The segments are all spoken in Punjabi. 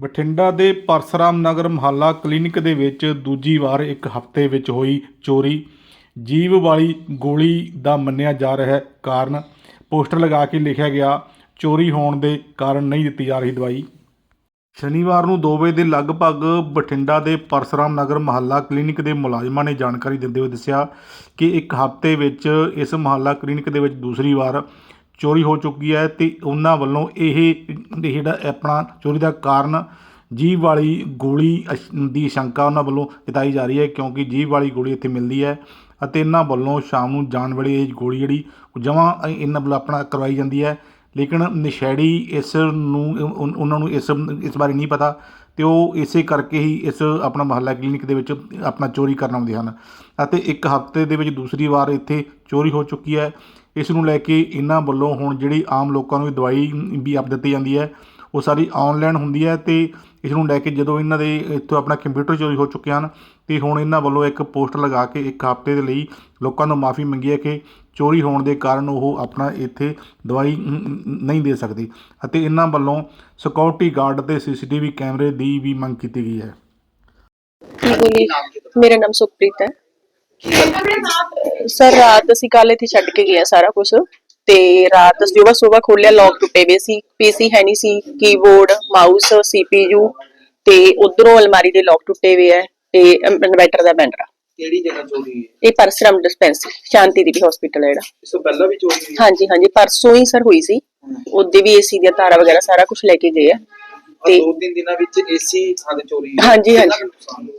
ਬਠਿੰਡਾ ਦੇ ਪਰਸਰਾਮ ਨਗਰ ਮੁਹੱਲਾ ਕਲੀਨਿਕ ਦੇ ਵਿੱਚ ਦੂਜੀ ਵਾਰ ਇੱਕ ਹਫ਼ਤੇ ਵਿੱਚ ਹੋਈ ਚੋਰੀ। ਜੀਵ ਵਾਲੀ ਗੋਲੀ ਦਾ ਮੰਨਿਆ ਜਾ ਰਿਹਾ ਹੈ ਕਾਰਨ ਪੋਸਟਰ ਲਗਾ ਕੇ ਲਿਖਿਆ ਗਿਆ, ਚੋਰੀ ਹੋਣ ਦੇ ਕਾਰਨ ਨਹੀਂ ਦਿੱਤੀ ਜਾ ਰਹੀ ਦਵਾਈ। ਸ਼ਨੀਵਾਰ ਨੂੰ 2 ਵਜੇ ਦੇ ਲਗਭਗ ਬਠਿੰਡਾ ਦੇ ਪਰਸਰਾਮ ਨਗਰ ਮੁਹੱਲਾ ਕਲੀਨਿਕ ਦੇ ਮੁਲਾਜ਼ਮਾਂ ਨੇ ਜਾਣਕਾਰੀ ਦਿੰਦੇ ਹੋਏ ਦੱਸਿਆ ਕਿ ਇੱਕ ਹਫ਼ਤੇ ਵਿੱਚ ਇਸ ਮੁਹੱਲਾ ਕਲੀਨਿਕ ਦੇ ਵਿੱਚ ਦੂਸਰੀ ਵਾਰ ਚੋਰੀ ਹੋ ਚੁੱਕੀ ਹੈ ਤੇ ਉਹਨਾਂ ਵੱਲੋਂ ਇਹ ਜਿਹੜਾ ਆਪਣਾ ਚੋਰੀ ਦਾ ਕਾਰਨ ਜੀਭ ਵਾਲੀ ਗੋਲੀ ਅਸ਼- ਦੀ ਸ਼ੰਕਾ ਉਹਨਾਂ ਵੱਲੋਂ ਜਤਾਈ ਜਾ ਰਹੀ ਹੈ ਕਿਉਂਕਿ ਜੀਭ ਵਾਲੀ ਗੋਲੀ ਇੱਥੇ ਮਿਲਦੀ ਹੈ ਅਤੇ ਇਹਨਾਂ ਵੱਲੋਂ ਸ਼ਾਮ ਨੂੰ ਜਾਣ ਵੇਲੇ ਇਹ ਗੋਲੀ ਜਿਹੜੀ ਜਮਾਂ ਇਹਨਾਂ ਵੱਲੋਂ ਆਪਣਾ ਕਰਵਾਈ ਜਾਂਦੀ ਹੈ। ਲੇਕਿਨ ਨਸ਼ੇੜੀ ਇਸ ਨੂੰ ਉਹਨਾਂ ਨੂੰ ਇਸ ਇਸ ਬਾਰੇ ਨਹੀਂ ਪਤਾ ਤੇ ਉਹ ਇਸੇ ਕਰਕੇ ਹੀ ਇਸ ਆਪਣਾ ਮਹੱਲਾ ਕਲੀਨਿਕ ਦੇ ਵਿੱਚ ਆਪਣਾ ਚੋਰੀ ਕਰਨ ਆਉਂਦੇ ਹਨ ਅਤੇ ਇੱਕ ਹਫ਼ਤੇ ਦੇ ਵਿੱਚ ਦੂਸਰੀ ਵਾਰ ਇੱਥੇ ਚੋਰੀ ਹੋ ਚੁੱਕੀ ਹੈ। ਇਸ ਨੂੰ ਲੈ ਕੇ ਇਹਨਾਂ ਵੱਲੋਂ ਹੁਣ ਜਿਹੜੀ ਆਮ ਲੋਕਾਂ ਨੂੰ ਦਵਾਈ ਵੀ ਆਪ ਦਿੱਤੀ ਜਾਂਦੀ ਹੈ ਉਹ ਸਾਰੀ ਆਨਲਾਈਨ ਹੁੰਦੀ ਹੈ ਤੇ ਇਸ ਨੂੰ ਲੈ ਕੇ ਜਦੋਂ ਇਹਨਾਂ ਦੇ ਇੱਥੋਂ ਆਪਣਾ ਕੰਪਿਊਟਰ ਚੋਰੀ ਹੋ ਚੁੱਕੇ ਹਨ ਤੇ ਹੁਣ ਇਹਨਾਂ ਵੱਲੋਂ ਇੱਕ ਪੋਸਟਰ ਲਗਾ ਕੇ ਇੱਕ ਹਫ਼ਤੇ ਦੇ ਲਈ ਲੋਕਾਂ ਤੋਂ ਮਾਫੀ ਮੰਗੀ ਹੈ ਕਿ ਚੋਰੀ ਹੋਣ ਦੇ ਕਾਰਨ ਉਹ ਆਪਣਾ ਇੱਥੇ ਦਵਾਈ ਨ- ਨ- ਨਹੀਂ ਦੇ ਸਕਦੇ ਅਤੇ ਇਹਨਾਂ ਵੱਲੋਂ ਸਿਕਿਉਰਿਟੀ ਗਾਰਡ ਤੇ ਸੀਸੀਟੀਵੀ ਕੈਮਰੇ ਦੀ ਵੀ ਮੰਗ ਕੀਤੀ ਗਈ ਹੈ। ਮੇਰਾ ਨਾਮ ਸੁਖਪ੍ਰੀਤ ਹੈ? ਸਰ ਰਾਤ ਅਸੀਂ ਕੱਲ ਇੱਥੇ ਛੱਡ ਕੇ ਗਏ ਆ ਸਾਰਾ ਕੁਝ ਤੇ ਰਾਤ ਸਵੇਰ ਸਵੇਰ ਖੋਲਿਆ ਲੌਕ ਟੁੱਟੇ ਹੋਏ ਸੀ ਪੀਸੀ ਹੈ ਨਹੀਂ ਸੀ ਕੀਬੋਰਡ ਮਾਊਸ ਸੀਪੀਯੂ ਤੇ ਉਧਰੋਂ ਅਲਮਾਰੀ ਦੇ ਲੌਕ ਟੁੱਟੇ ਹੋਏ ਆ ਤੇ ਇਨਵਰਟਰ ਦਾ ਬੈਂਡਰਾ ਕਿਹੜੀ ਜਗ੍ਹਾ ਚੋਰੀ ਹੋਈ? ਹੈ ਇਹ ਪਰਸਰਮ ਡਿਸਪੈਂਸਰੀ ਸ਼ਾਂਤੀ ਦੇਵੀ ਹਸਪੀਟਲ ਹੈ ਜਿਹੜਾ। ਇਸ ਤੋਂ ਪਹਿਲਾਂ ਵੀ ਚੋਰੀ ਹੋਈ? ਹਾਂਜੀ ਹਾਂਜੀ ਪਰਸੋਂ ਹੀ ਸਰ ਹੋਈ ਸੀ। ਉਹਦੇ ਵੀ ਏਸੀ ਦੀਆਂ ਤਾਰਾਂ ਵਗੈਰਾ ਸਾਰਾ ਕੁਝ ਲੈ ਕੇ ਗਏ ਆ। ਤੇ ਦੋ ਤਿੰਨ ਦਿਨਾਂ ਵਿੱਚ ਏਸੀ ਥਾਂ ਤੇ ਚੋਰੀ ਹੋਈ। ਹਾਂਜੀ, ਹਾਂਜੀ।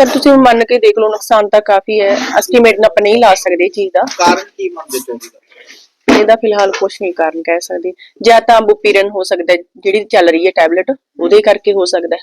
ਸਰ ਤੁਸੀਂ ਮੰਨ ਕੇ ਦੇਖ ਲਓ ਨੁਕਸਾਨ ਤਾਂ ਕਾਫੀ ਹੈ। ਐਸਟੀਮੇਟ ਆਪਾਂ ਨਹੀਂ ਲਾ ਸਕਦੇ ਇਹ ਚੀਜ਼ ਦਾ। ਕਾਰਨ ਕੀ ਮੰਨਦੇ ਚੋਰੀ ਦਾ ਇਹਦਾ ਫਿਲਹਾਲ ਕੁਝ ਨਹੀਂ ਕਾਰਨ ਕਹਿ ਸਕਦੇ। ਜਾਂ ਤਾਂ ਬੁਪੀਰਨ ਹੋ ਸਕਦਾ ਹੈ, ਜਿਹੜੀ ਚੱਲ ਰਹੀ ਹੈ ਟੈਬਲੇਟ ਉਹਦੇ ਕਰਕੇ ਹੋ ਸਕਦਾ ਹੈ।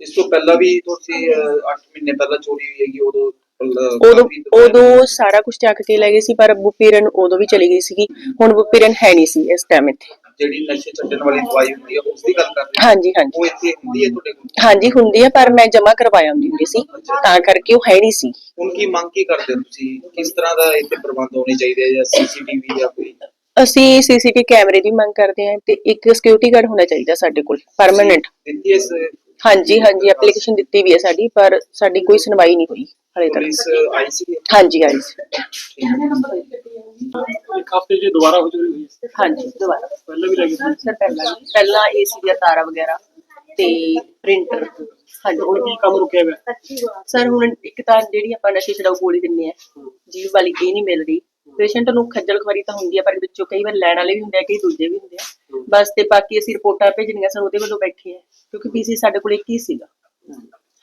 ਇਸ ਤੋਂ ਪਹਿਲਾਂ ਵੀ ਤੁਸੀਂ 8 ਮਹੀਨੇ ਪਹਿਲਾਂ ਚੋਰੀ ਹੋਈ ਹੈਗੀ ਉਦੋਂ ਉਦੋਂ ਕਾਫੀ ਦੁਕਾਨ- ਉਦੋਂ ਸਾਰਾ ਕੁਝ ਚੱਕ ਕੇ ਲੈ ਗਏ ਸੀ ਪਰ ਬੁਪੀਰਨ ਉਦੋਂ ਵੀ ਚਲੀ ਗਈ ਸੀਗੀ। ਹੁਣ ਬੁਪੀਰਨ ਹੈ ਨਹੀਂ ਸੀ ਇਸ ਟਾਈਮ ਇੱਥੇ। ਜਿਹੜੀ ਨਸ਼ੇ ਛੱਡਣ ਵਾਲੀ ਦਵਾਈ ਹੁੰਦੀ ਹੈ ਉਸ ਦੀ ਗੱਲ ਕਰ ਰਹੇ ਹੋ ਹਾਂਜੀ ਹਾਂਜੀ। ਉਹ ਇੱਥੇ ਹੁੰਦੀ ਹੈ ਤੁਹਾਡੇ ਕੋਲ? ਹਾਂਜੀ ਹੁੰਦੀ ਹੈ ਪਰ ਮੈਂ ਜਮਾ ਕਰਵਾਇਆ ਹੁੰਦੀ ਹੁੰਦੀ ਸੀ। ਤਾਂ ਕਰਕੇ ਉਹ ਹੈ ਨਹੀਂ ਸੀ। ਹੁਣ ਕੀ ਮੰਗ ਕੀ ਕਰਦੇ ਹੋ ਤੁਸੀਂ? ਕਿਸ ਤਰ੍ਹਾਂ ਦਾ ਇੱਥੇ ਪ੍ਰਬੰਧ ਹੋਣੇ ਚਾਹੀਦੇ ਆ ਜਾਂ ਸੀਸੀਟੀਵੀ ਜਾਂ ਕੋਈ? ਅਸੀਂ ਸੀਸੀਟੀ ਕੈਮਰੇ ਦੀ ਮੰਗ ਕਰਦੇ ਹਾਂ ਤੇ ਇੱਕ ਸਿਕਿਉਰਿਟੀ ਗਾਰਡ ਹੋਣਾ ਚਾਹੀਦਾ ਸਾਡੇ ਕੋਲ ਪਰਮਨੈਂਟ ਦਿੱਤੀ ਇਸ ਹਾਂਜੀ ਹਾਂਜੀ ਐਪਲੀਕੇਸ਼ਨ ਦਿੱਤੀ ਵੀ ਹੈ ਸਾਡੀ ਪਰ ਸਾਡੀ ਕੋਈ ਸੁਣਵਾਈ ਨਹੀਂ ਹੋਈ ਹਲੇ ਪੁਲਿਸ ਤੱਕ ਆਈ ਸੀ? ਹਾਂਜੀ ਹਾਂਜੀ ਇੱਕ ਹਫ਼ਤੇ ਚ ਦੁਬਾਰਾ ਹੋ ਚੁੱਕੀ ਹੋਈ ਹੈ ਹਾਂਜੀ ਦੁਬਾਰਾ। ਪਹਿਲਾਂ ਵੀ ਲੱਗੀ ਸੀ? ਸਰ ਪਹਿਲਾਂ ਪਹਿਲਾਂ ਏਸੀ ਦੀਆਂ ਤਾਰਾਂ ਵਗੈਰਾ ਤੇ ਪ੍ਰਿੰਟਰ ਹਾਂਜੀ ਹੁਣ ਕੀ ਕੰਮ ਰੁਕਿਆ ਹੋਇਆ ਸਰ ਹੁਣ ਇੱਕ ਤਾਂ ਜਿਹੜੀ ਆਪਾਂ ਨਸ਼ੇ ਛਡਾਊ ਗੋਲੀ ਦਿੰਨੇ ਆ ਜੀਵ ਵਾਲੀ ਇਹ ਨਹੀਂ ਮਿਲ ਰਹੀ ਪੇਸ਼ੈਂਟ ਨੂੰ ਖੱਜਲ ਖਵਾਰੀ ਤਾਂ ਹੁੰਦੀ ਆ ਪਰ ਵਿੱਚੋਂ ਕਈ ਵਾਰ ਲੈਣ ਵਾਲੇ ਵੀ ਹੁੰਦੇ ਆ ਕਈ ਦੂਜੇ ਵੀ ਹੁੰਦੇ ਆ। ਬਸ ਤੇ ਬਾਕੀ ਅਸੀਂ ਰਿਪੋਰਟਾਂ ਭੇਜਣੀਆਂ ਸਰ ਉਹਦੇ ਵੱਲੋਂ ਬੈਠੇ ਆ ਕਿਉਂਕਿ ਪੀਸੀ ਸਾਡੇ ਕੋਲ ਇੱਕ ਹੀ ਸੀਗਾ।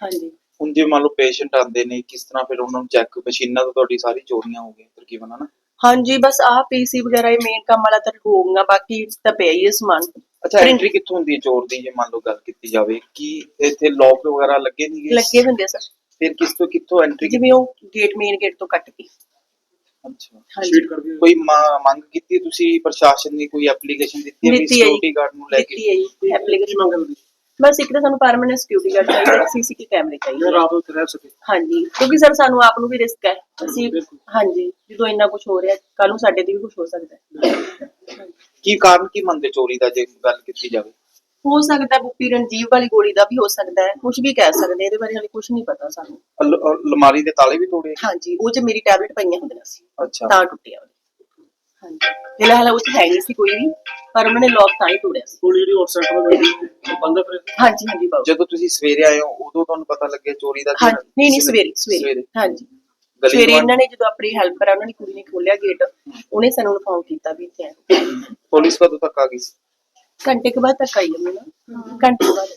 ਹਾਂਜੀ। ਹੁਣ ਜੇ ਮੰਨ ਲਓ ਪੇਸ਼ੈਂਟ ਆਉਂਦੇ ਨੇ ਕਿਸ ਤਰ੍ਹਾਂ ਫਿਰ ਉਹਨਾਂ ਨੂੰ ਚੈੱਕ ਮਸ਼ੀਨਾਂ ਤੋਂ ਤੁਹਾਡੀ ਸਾਰੀ ਚੋਰੀਆਂ ਹੋ ਗਈਆਂ ਤਕਰੀਬਨ ਹਨਾ? ਹਾਂਜੀ ਬਸ ਆਹ ਪੀਸੀ ਵਗੈਰਾ ਇਹ ਮੇਨ ਕੰਮ ਵਾਲਾ ਤਾਂ ਹੋਊਗਾ ਬਾਕੀ ਤਾਂ ਪਿਆ ਹੀ ਹੈ ਸਮਾਨ। ਅੱਛਾ ਐਂਟਰੀ ਕਿੱਥੋਂ ਹੁੰਦੀ ਹੈ ਚੋਰ ਦੀ ਜੇ ਮੰਨ ਲਓ ਗੱਲ ਕੀਤੀ ਜਾਵੇ? ਕੀ ਇੱਥੇ ਲੋਕ ਵਗੈਰਾ ਲੱਗੇ ਨਹੀਂਗੇ ਲੱਗੇ ਹੁੰਦੇ ਸਰ। ਫਿਰ ਕਿਸ ਤੋਂ ਕਿੱਥੋਂ ਐਂਟਰੀ ਜਿਵੇਂ ਉਹ ਗੇਟ ਮੇਨ ਗੇਟ ਤੋਂ ਕੱਟ ਕੇ। ਅੱਛਾ। ਹਾਂਜੀ। ਸ਼ੀਟ ਕੋਈ ਮ- ਮੰਗ ਕੀਤੀ ਤੁਸੀਂ? ਪ੍ਰਸ਼ਾਸਨ ਨੇ ਕੋਈ ਐਪਲੀਕੇਸ਼ਨ ਦਿੱਤੀ ਹੈ ਵੀ ਦਿੱਤੀ ਹੈ ਜੀ। ਸਿਕਿਉਰਿਟੀ ਗਾਰਡ ਨੂੰ ਲੈ ਕੇ? ਦਿੱਤੀ ਹੈ ਜੀ। ਐਪਲੀਕੇਸ਼ਨ ਬਸ ਇੱਕ ਤਾਂ ਸਾਨੂੰ permanent security guard C C T CCT ਕੈਮਰੇ ਚਾਹੀਦੇ ਰਾਤ ਉੱਥੇ ਰਹਿ ਸਕੇ। ਹਾਂਜੀ ਕਿਉਂਕਿ ਸਰ ਸਾਨੂੰ ਆਪ ਨੂੰ ਵੀ ਰਿਸਕ ਹੈ। ਅਸੀਂ ਬਿਲਕੁਲ। ਹਾਂਜੀ ਜਦੋਂ ਇੰਨਾ ਕੁਝ ਹੋ ਰਿਹਾ ਕੱਲ ਨੂੰ ਸਾਡੇ ਤੇ ਵੀ ਕੁਝ ਹੋ ਸਕਦਾ ਹੈ। ਕੀ ਕਾਰਨ ਕੀ ਮੰਨਦੇ ਚੋਰੀ ਦਾ ਜੇ ਗੱਲ ਕੀਤੀ ਜਾਵੇ? ਹੋ ਸਕਦਾ ਹੈ ਬੁੱਪੀ ਰਣਜੀਵ ਵਾਲੀ ਗੋਲੀ ਦਾ ਵੀ ਹੋ ਸਕਦਾ ਹੈ ਕੁਝ ਵੀ ਕਹਿ ਸਕਦੇ ਇਹਦੇ ਬਾਰੇ ਹਾਲੇ ਕੁਝ ਨਹੀਂ ਪਤਾ ਸਾਨੂੰ। ਅਲਮਾਰੀ ਦੇ ਤਾਲੇ ਵੀ ਤੋੜੇ ਹਾਂਜੀ ਉਹ ਚ ਮੇਰੀ ਟੈਬਲੇਟ ਪਈਆਂ ਹੁੰਦੀਆਂ ਸੀ ਅੱਛਾ। ਤਾਂ ਟੁੱਟਿਆ ਉਹ ਹਾਂਜੀ। ਫਿਲਹਾਲ ਉਹ ਚ ਹੈ ਨਹੀਂ ਸੀ ਕੋਈ ਵੀ ਪਰ ਉਹਨਾਂ ਨੇ ਲੋਕ ਤਾਂ ਹੀ ਤੋੜਿਆ ਸੀ। ਗੋਲੀ ਜਿਹੜੀ ਆਫਸੈਟ ਹੋ ਗਈ ਬੰਦ ਫਿਰ? ਹਾਂਜੀ ਹਾਂਜੀ ਬਾਬੂ ਜਦੋਂ ਤੁਸੀਂ ਸਵੇਰੇ ਆਏ ਹੋ ਉਦੋਂ ਤੁਹਾਨੂੰ ਪਤਾ ਲੱਗਿਆ ਚੋਰੀ ਦਾ ਕਿ ਹਾਂਜੀ ਨਹੀਂ ਨਹੀਂ ਸਵੇਰੇ ਸਵੇਰੇ। ਹਾਂਜੀ। ਗਲੀ ਸਵੇਰੇ ਇਹਨਾਂ ਨੇ ਜਦੋਂ ਆਪਣੀ ਹੈਲਪਰ ਆ ਉਹਨਾਂ ਦੀ ਕੁੜੀ ਨੇ ਖੋਲਿਆ ਗੇਟ ਉਹਨੇ ਸਾਨੂੰ ਇਨਫੋਰਮ ਕੀਤਾ ਵੀ ਇੱਥੇ ਆਏ। ਪੁਲਿਸ ਕਦੋਂ ਤੱਕ ਆ ਗਈ ਸੀ? ਘੰਟੇ ਕੁ ਬਾਅਦ ਤੱਕ ਆਈ ਮੈਂ ਘੰਟੇ ਕੁ ਬਾਅਦ।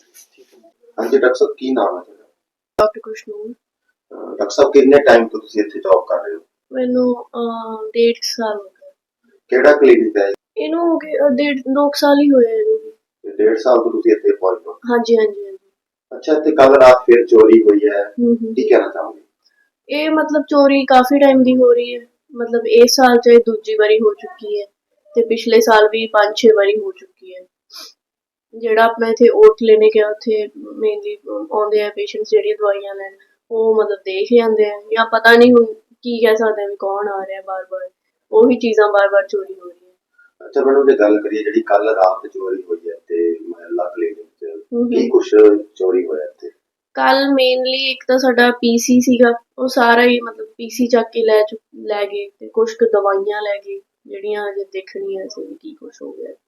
ਹਾਂਜੀ ਡਾਕਟਰ ਸਾਹਿਬ ਕੀ ਨਾਮ ਹੈ ਤੁਹਾਡਾ? ਡਾਕਟਰ ਅਹ ਡਾਕਟਰ ਸਾਹਿਬ ਕਿੰਨੇ ਟਾਈਮ ਤੋਂ ਤੁਸੀਂ ਇੱਥੇ ਜੌਬ ਕਰ ਰਹੇ ਹੋ? ਮੈਨੂੰ ਅਹ, ਡੇਢ ਕੁ ਸਾਲ ਹੋ ਗਏ। ਕਿਹੜਾ ਕਲੀਨਿਕ ਹੈ? ਇਹਨੂੰ ਹੋ ਗਏ ਅਹ, ਡੇਢ ਦੋ ਕੁ ਸਾਲ ਹੀ ਹੋਏ ਇਹਨੂੰ ਵੀ। ਇਹ ਡੇਢ ਸਾਲ ਤੋਂ ਤੁਸੀਂ ਇੱਥੇ ਪਹੁੰਚ ਹੋ? ਹਾਂਜੀ ਹਾਂਜੀ ਹਾਂਜੀ। ਅੱਛਾ ਤੇ ਕੱਲ ਰਾਤ ਫਿਰ ਚੋਰੀ ਹੋਈ ਹੈ। ਹੂੰ ਹੂੰ। ਕੀ ਕਹਿਣਾ ਚਾਹੋਗੇ? ਇਹ ਮਤਲਬ ਚੋਰੀ ਕਾਫੀ ਟਾਈਮ ਦੀ ਹੋ ਰਹੀ ਹੈ। ਮਤਲਬ ਇਸ ਸਾਲ ਚ ਇਹ ਦੂਜੀ ਵਾਰੀ ਹੋ ਚੁੱਕੀ ਹੈ ਤੇ ਪਿਛਲੇ ਸਾਲ ਵੀ 5-6 ਵਾਰੀ ਹੋ ਚੁੱਕੀ ਹੈ ਜਿਹੜਾ ਆਪਣਾ ਇੱਥੇ ਓਟ ਕਲੀਨਿਕ ਹੈ ਉੱਥੇ ਮੇਨਲੀ ਆਉਂਦੇ ਆ ਪੇਸ਼ੈਂਟਸ ਜਿਹੜੀਆਂ ਦਵਾਈਆਂ ਲੈਣ ਉਹ ਮਤਲਬ ਦੇਖ ਜਾਂਦੇ ਆ ਜਾਂ ਪਤਾ ਨਹੀਂ ਹੁਣ ਕੀ ਕਹਿ ਸਕਦੇ ਆ ਵੀ ਕੌਣ ਆ ਰਿਹਾ ਬਾਰ-ਬਾਰ ਉਹੀ ਚੀਜ਼ਾਂ ਬਾਰ-ਬਾਰ ਚੋਰੀ ਹੋ ਰਹੀਆਂ। ਅੱਛਾ ਮੈਨੂੰ ਜੇ ਗੱਲ ਕਰੀਏ ਜਿਹੜੀ ਕੱਲ ਰਾਤ ਚੋਰੀ ਹੋਈ ਹੈ ਤੇ ਮਹੱਲਾ ਕਲੀਨਿਕ ਚ ਕੀ ਕੁਛ ਚੋਰੀ ਹੋਇਆ ਇੱਥੇ? ਕੱਲ ਮੇਨਲੀ ਇੱਕ ਤਾਂ ਸਾਡਾ ਪੀਸੀ ਸੀਗਾ ਉਹ ਸਾਰਾ ਹੀ ਮਤਲਬ ਪੀਸੀ ਚੱਕ ਕੇ ਲੈ ਲੈ ਗਏ ਤੇ ਕੁਝ ਕੁ ਦਵਾਈਆਂ ਲੈ ਗਏ ਜਿਹੜੀਆਂ ਅਜੇ ਦੇਖਣੀਆਂ ਸੀ ਕੀ ਕੁਝ ਹੋ ਗਿਆ। ਤੇ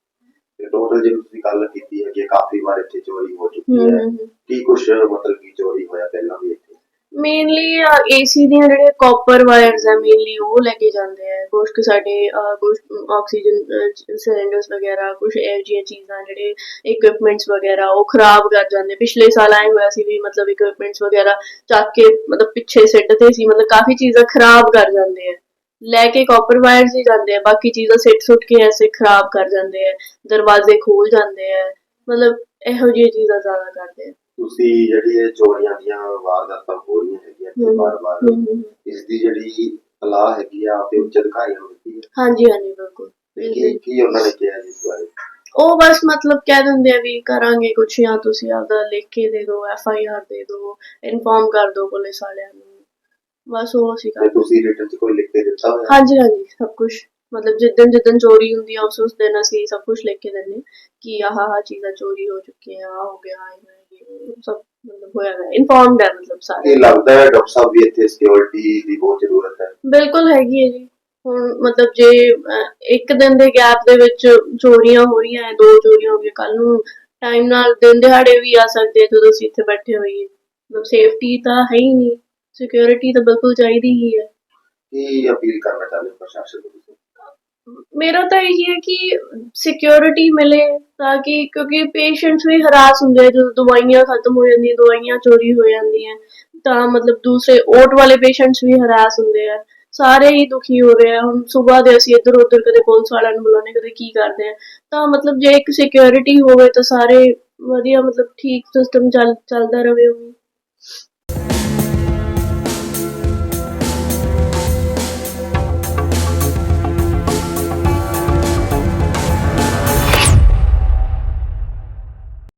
ਟੋਟਲ ਜੇ ਤੁਸੀਂ ਗੱਲ ਕੀਤੀ ਹੈ ਕਿ ਕਾਫੀ ਵਾਰ ਇੱਥੇ ਚੋਰੀ ਹੋ ਚੁੱਕੀ ਹੈ। ਕੀ ਕੁਛ ਮਤਲਬ ਕੀ ਚੋਰੀ ਹੋਇਆ ਪਹਿਲਾਂ ਵੀ ਇੱਥੇ? ਮੇਨਲੀ ਏਸੀ ਦੀਆਂ ਜਿਹੜੇ ਕਾਪਰ ਵਾਇਰਸ ਆ ਮੇਨਲੀ ਉਹ ਲੈ ਕੇ ਜਾਂਦੇ ਆ ਕੁਝ ਕੁ ਸਾਡੇ ਕੁਝ ਆਕਸੀਜਨ ਸਿਲੰਡਰਸ ਵਗੈਰਾ ਕੁਝ ਇਹੋ ਜਿਹੀਆਂ ਚੀਜ਼ਾਂ ਜਿਹੜੇ ਇਕਵਿਪਮੈਂਟਸ ਵਗੈਰਾ ਉਹ ਖਰਾਬ ਕਰ ਜਾਂਦੇ। ਪਿਛਲੇ ਸਾਲ ਆਏ ਹੋਇਆ ਸੀ ਵੀ ਮਤਲਬ ਇਕਵਿਪਮੈਂਟਸ ਵਗੈਰਾ ਚੱਕ ਕੇ ਮਤਲਬ ਪਿੱਛੇ ਸਿੱਟਦੇ ਸੀ। ਮਤਲਬ ਕਾਫੀ ਚੀਜ਼ਾਂ ਖਰਾਬ ਕਰ ਜਾਂਦੇ ਆ ਲੈ ਕੇ ਕਾਪਰ ਵਾਇਰਸ ਹੀ ਜਾਂਦੇ ਆ ਬਾਕੀ ਚੀਜ਼ਾਂ ਸਿੱਟ ਸੁੱਟ ਕੇ ਐਸੇ ਖਰਾਬ ਕਰ ਜਾਂਦੇ ਆ ਦਰਵਾਜ਼ੇ ਖੋਲ ਜਾਂਦੇ ਆ ਮਤਲਬ ਇਹੋ ਜਿਹੀਆਂ ਚੀਜ਼ਾਂ ਜ਼ਿਆਦਾ ਕਰਦੇ ਆ। ਤੁਸੀਂ ਜਿਹੜੀ ਇਹ ਚੋਰੀਆਂ ਦੀਆਂ ਵਾਰਦਾਤਾਂ ਹੋ ਰਹੀਆਂ ਹੈਗੀਆਂ ਹਮ, ਹਮ। ਇਸ ਦੀ ਜਿਹੜੀ ਸਲਾਹ ਹੈਗੀ ਆ ਤੇ ਉੱਚ ਅਧਿਕਾਰੀਆਂ ਨੂੰ ਦਿੱਤੀ ਹੈ। ਹਾਂਜੀ ਹਾਂਜੀ ਬਿਲਕੁਲ। ਤੇ ਕੀ ਕੀ ਉਹਨਾਂ ਨੇ ਕਿਹਾ ਜੀ ਇਸ ਬਾਰੇ? ਉਹ ਬਸ ਮਤਲਬ ਕਹਿ ਦਿੰਦੇ ਆ ਵੀ ਕਰਾਂਗੇ ਕੁਛ ਜਾਂ ਤੁਸੀਂ ਆਪਦਾ ਲਿਖ ਕੇ ਦੇ ਦਿਓ ਐਫ ਆਈ ਆਰ ਦੇ ਦਿਓ ਇਨਫੋਰਮ ਕਰ ਦਿਓ ਪੁਲਿਸ ਵਾਲਿਆਂ ਨੂੰ। ਬਸ ਉਹ ਅਸੀਂ ਤੇ ਤੁਸੀਂ ਰਿਟਨ 'ਚ ਕੋਈ ਲਿਖ ਕੇ ਦਿੱਤਾ ਹੋਇਆ? ਹਾਂਜੀ ਹਾਂਜੀ ਸਭ ਕੁਝ ਮਤਲਬ ਜਿੱਦਣ ਜਿੱਦਣ ਚੋਰੀ ਹੁੰਦੀ ਆ ਉਸ ਉਸ ਦਿਨ ਅਸੀਂ ਸਭ ਕੁਝ ਲਿਖ ਕੇ ਦਿੰਦੇ ਕਿ ਆਹ ਆਹ ਚੀਜ਼ਾਂ ਚੋਰੀ ਹੋ ਚੁੱਕੀਆਂ ਆ ਹੋ ਗਿਆ ਇਹ ਸਭ ਮਤਲਬ ਹੋਇਆ ਹੈ ਇਨਫੋਰਮਡ ਹੈ ਮਤਲਬ ਸਾਰੇ। ਇਹ ਲੱਗਦਾ ਹੈ ਡਾਕਟਰ ਸਾਹਿਬ ਵੀ ਇੱਥੇ ਸਿਕਿਉਰਿਟੀ ਦੀ ਬਹੁਤ ਜ਼ਰੂਰਤ ਹੈ। ਬਿਲਕੁਲ ਹੈਗੀ ਹੈ ਜੀ। ਹੁਣ ਮਤਲਬ ਜੇ ਇੱਕ ਦਿਨ ਦੇ ਗੈਪ ਦੇ ਵਿੱਚ ਚੋਰੀਆਂ ਹੋ ਰਹੀਆਂ ਹੈ ਦੋ ਚੋਰੀਆਂ ਹੋ ਗਈਆਂ ਕੱਲ ਨੂੰ ਟਾਈਮ ਨਾਲ ਦਿਨ ਦਿਹਾੜੇ ਵੀ ਆ ਸਕਦੇ ਜਦੋਂ ਅਸੀਂ ਇੱਥੇ ਬੈਠੇ ਹੋਈਏ। ਮਤਲਬ ਸੇਫਟੀ ਤਾਂ ਹੈ ਹੀ ਨਹੀਂ। ਸਿਕਿਉਰਿਟੀ ਤਾਂ ਬਿਲਕੁਲ ਚਾਹੀਦੀ ਹੀ ਹੈ। ਕੀ ਅਪੀਲ ਕਰਨਾ ਚਾਹੁੰਦੇ ਹੋ ਪ੍ਰਸ਼ਾਸਨ ਨੂੰ ਤੁਸੀਂ? ਮੇਰਾ ਤਾਂ ਇਹ ਹੈ ਕਿ ਸਿਕਿਉਰਿਟੀ ਮਿਲੇ ਤਾਂ ਕਿ ਕਿਉਂਕਿ ਪੇਸ਼ੈਂਟਸ ਵੀ ਹਰਾਸ ਹੁੰਦੇ ਆ ਜਦੋਂ ਦਵਾਈਆਂ ਖਤਮ ਹੋ ਜਾਂਦੀਆਂ ਦਵਾਈਆਂ ਚੋਰੀ ਹੋ ਜਾਂਦੀਆਂ ਤਾਂ ਮਤਲਬ ਦੂਸਰੇ ਓਟ ਵਾਲੇ ਪੇਸ਼ੈਂਟਸ ਵੀ ਹਰਾਸ ਹੁੰਦੇ ਆ। ਸਾਰੇ ਹੀ ਦੁਖੀ ਹੋ ਰਹੇ ਆ। ਹੁਣ ਸਵੇਰ ਦੇ ਅਸੀਂ ਇੱਧਰ ਉੱਧਰ ਕਦੇ ਪੁਲਿਸ ਵਾਲਿਆਂ ਨੂੰ ਬੁਲਾਉਂਦੇ ਕਦੇ ਕੀ ਕਰਦੇ ਆ। ਤਾਂ ਮਤਲਬ ਜੇ ਇੱਕ ਸਿਕਿਉਰਿਟੀ ਹੋਵੇ ਤਾਂ ਸਾਰੇ ਵਧੀਆ ਮਤਲਬ ਠੀਕ ਸਿਸਟਮ ਚੱਲ ਚੱਲਦਾ ਰਵੇ ਉਹ